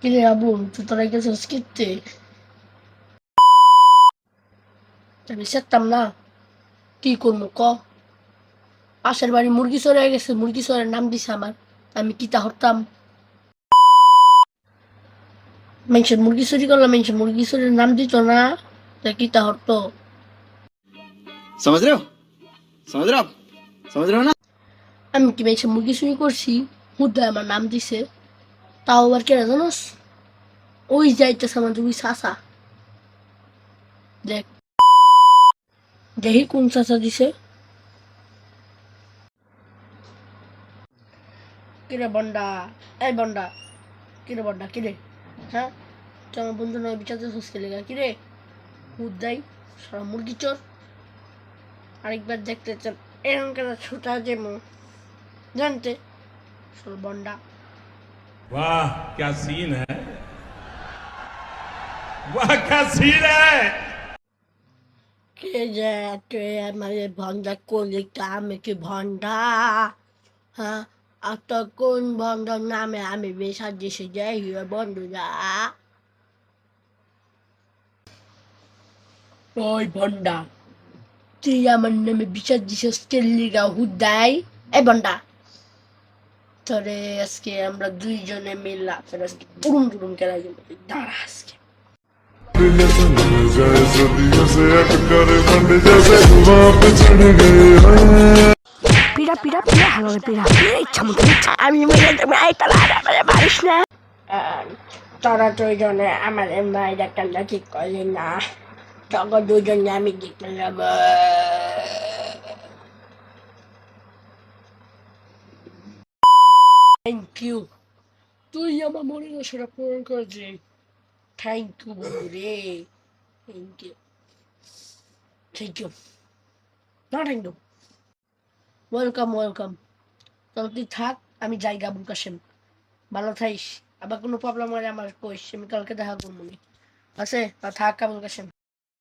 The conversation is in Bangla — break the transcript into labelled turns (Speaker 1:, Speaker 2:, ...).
Speaker 1: কিরে আবু, তুই তোরা গেছিস কিনতে আমি সেরতাম না। কি করব ক? পাশের বাড়ি মুরগি চড়ে গেছে, মুরগি চড়ের নাম দিছে আমার। আমি কিতা হরতাম? মেনশন মুরগি চুরি করলাম মেনশন মুরগি চুরির নাম দিত না। তা কিতা হরতো?
Speaker 2: সমুদ্র সমুদ্র সমুদ্র না?
Speaker 1: আমি কি মানুষের মুরগি চুরি করছি? হুদ্দায় আমার নাম দিছে। তাও আবার কেন জানোস? ওই যাইতেছে আমার দুই চাচা। দেখ। দেখি কোন চাচা দিছে। কিরে বন্ডা? এই বন্ডা। কিরে বন্ডা, কিরে? হ্যাঁ? তুই আমার বন্ধু নয় বিচারতে সুস্থ লেগা? কিরে? হুদ্দাই সারা মুরগি চোর। আরেকবার দেখতে চান এরকম কেন ছুটা যেমন জানতে সর বন্ডা
Speaker 3: वाह क्या सीन है वाह क्या सीन है
Speaker 1: কে যে তুই আমাদের ভন্ডা করলি তা আমি কি ভন্ডা হ্যাঁ আর তো কোন ভন্ডার নামে আমি বেসার দেশে যাই হিরো বন্ধুরা ওই ভন্ডা তুই আমার নামে বিচার দিছিস কেল্লিগা হুদাই এই ভন্ডা ভিতরে আজকে আমরা দুইজনে মিললে আফটারে আজকে পুরুম টুরুম খেলা গেল দাঁড়া আজকে। পিড়া পিড়া পিড়া হালো পিড়া। ইচ্ছা মতো আমি মারিস না। তোরা দুজনে আমার মায়ের একটা ঠিক করলি না। তখন দুজনে আমি ঠিক করলাম। থ্যাংক ইউ তুই আমার মনের আশাটা পূরণ করেছি থ্যাংক ইউ বন্ধু রে থ্যাংক ইউ থ্যাংক ইউ না থ্যাংক ইউ ওয়েলকাম ওয়েলকাম তবে তুই থাক, আমি যাই গাবুল কাশেম ভালো থাইস আবার কোনো প্রবলেম হলে আমার কইস, আমি কালকে দেখা করব। আছে তা থাক আবুল কাশেম